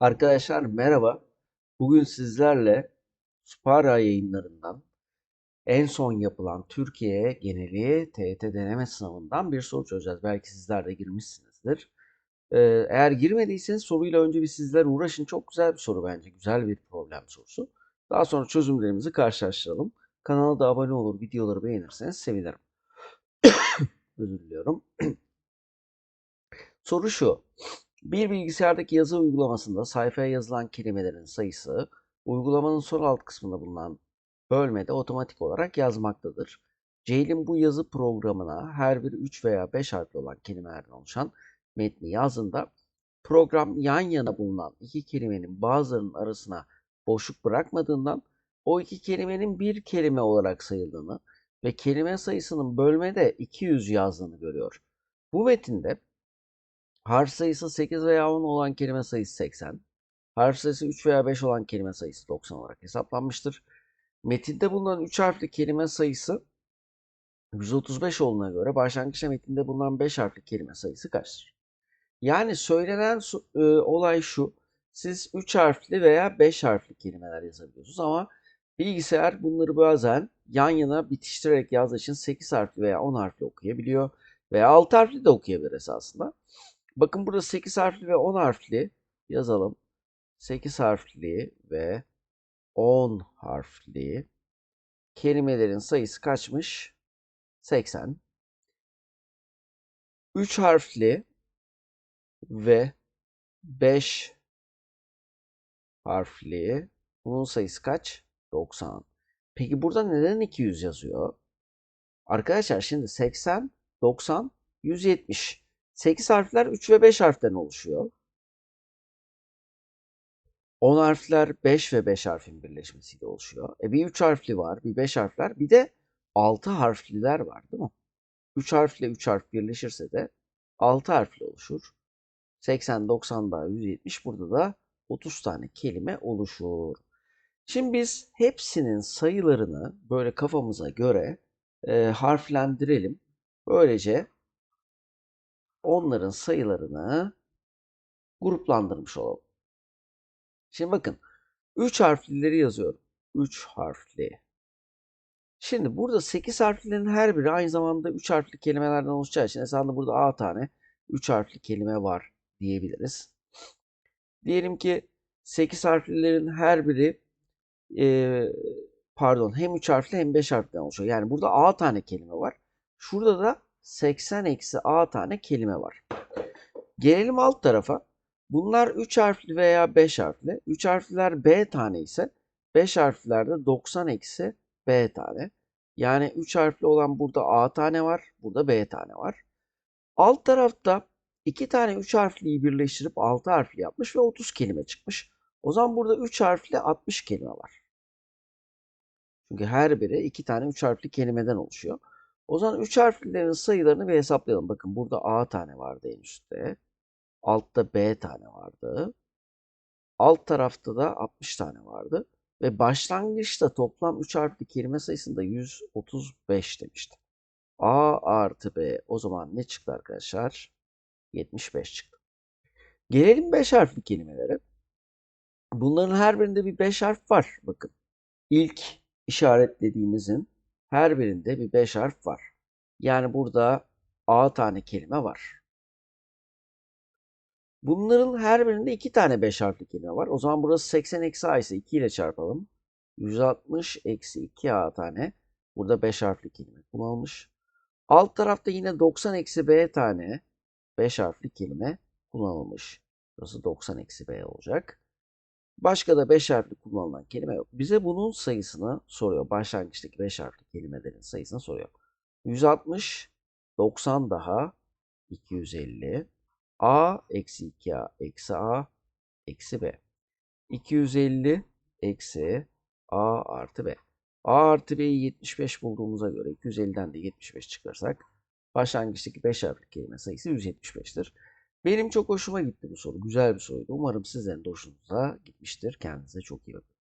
Arkadaşlar merhaba. Bugün sizlerle Spara yayınlarından en son yapılan Türkiye geneli TYT deneme sınavından bir soru çözeceğiz. Belki sizler de girmişsinizdir. Ee, eğer girmediyseniz soruyla önce bir sizler uğraşın. Çok güzel bir soru bence. Güzel bir problem sorusu. Daha sonra çözümlerimizi karşılaştıralım. Kanala da abone olur, videoları beğenirseniz sevinirim. Özür diliyorum. Soru şu. Bir bilgisayardaki yazı uygulamasında sayfaya yazılan kelimelerin sayısı uygulamanın sol alt kısmında bulunan bölmede otomatik olarak yazmaktadır. Ceylin bu yazı programına her bir 3 veya 5 harfli olan kelimelerden oluşan metni yazdığında program yan yana bulunan iki kelimenin bazılarının arasına boşluk bırakmadığından o iki kelimenin bir kelime olarak sayıldığını ve kelime sayısının bölmede 200 yazdığını görüyor. Bu metinde Harf sayısı 8 veya 10 olan kelime sayısı 80. Harf sayısı 3 veya 5 olan kelime sayısı 90 olarak hesaplanmıştır. Metinde bulunan 3 harfli kelime sayısı 135 olduğuna göre başlangıçta metinde bulunan 5 harfli kelime sayısı kaçtır? Yani söylenen e, olay şu. Siz 3 harfli veya 5 harfli kelimeler yazabiliyorsunuz ama bilgisayar bunları bazen yan yana bitiştirerek yazdığı için 8 harfli veya 10 harfli okuyabiliyor veya 6 harfli de okuyabilir esasında. Bakın burada 8 harfli ve 10 harfli yazalım. 8 harfli ve 10 harfli kelimelerin sayısı kaçmış? 80. 3 harfli ve 5 harfli bunun sayısı kaç? 90. Peki burada neden 200 yazıyor? Arkadaşlar şimdi 80, 90, 170. 8 harfler 3 ve 5 harften oluşuyor. 10 harfler 5 ve 5 harfin birleşmesiyle oluşuyor. E bir 3 harfli var, bir 5 harfler, bir de 6 harfliler var değil mi? 3 harfle 3 harf birleşirse de 6 harfli oluşur. 80, 90 daha 170 burada da 30 tane kelime oluşur. Şimdi biz hepsinin sayılarını böyle kafamıza göre e, harflendirelim. Böylece onların sayılarını gruplandırmış olalım. Şimdi bakın 3 harflileri yazıyorum. 3 harfli. Şimdi burada 8 harflilerin her biri aynı zamanda 3 harfli kelimelerden oluşacağı için esasında burada A tane 3 harfli kelime var diyebiliriz. Diyelim ki 8 harflilerin her biri e, pardon hem 3 harfli hem 5 harfliden oluşuyor. Yani burada A tane kelime var. Şurada da 80 eksi A tane kelime var. Gelelim alt tarafa. Bunlar 3 harfli veya 5 harfli. 3 harfliler B tane ise 5 harflilerde 90 eksi B tane. Yani 3 harfli olan burada A tane var. Burada B tane var. Alt tarafta 2 tane 3 harfliyi birleştirip 6 harfli yapmış ve 30 kelime çıkmış. O zaman burada 3 harfli 60 kelime var. Çünkü her biri 2 tane 3 harfli kelimeden oluşuyor. O zaman 3 harflilerin sayılarını bir hesaplayalım. Bakın burada A tane vardı en üstte. Altta B tane vardı. Alt tarafta da 60 tane vardı. Ve başlangıçta toplam 3 harfli kelime sayısında 135 demiştim. A artı B o zaman ne çıktı arkadaşlar? 75 çıktı. Gelelim 5 harfli kelimelere. Bunların her birinde bir 5 harf var. Bakın. İlk işaretlediğimizin her birinde bir 5 harf var. Yani burada A tane kelime var. Bunların her birinde 2 tane 5 harfli kelime var. O zaman burası 80 eksi A ise 2 ile çarpalım. 160 eksi 2 A tane. Burada 5 harfli kelime kullanılmış. Alt tarafta yine 90 eksi B tane 5 harfli kelime kullanılmış. Burası 90 eksi B olacak. Başka da 5 harfli kullanılan kelime yok. Bize bunun sayısını soruyor. Başlangıçtaki 5 harfli kelimelerin sayısını soruyor. 160, 90 daha 250. A eksi 2A eksi A eksi B. 250 eksi A artı B. A artı B'yi 75 bulduğumuza göre 250'den de 75 çıkarsak başlangıçtaki 5 harfli kelime sayısı 175'tir. Benim çok hoşuma gitti bu soru. Güzel bir soruydu. Umarım sizlerin de hoşunuza gitmiştir. Kendinize çok iyi bakın.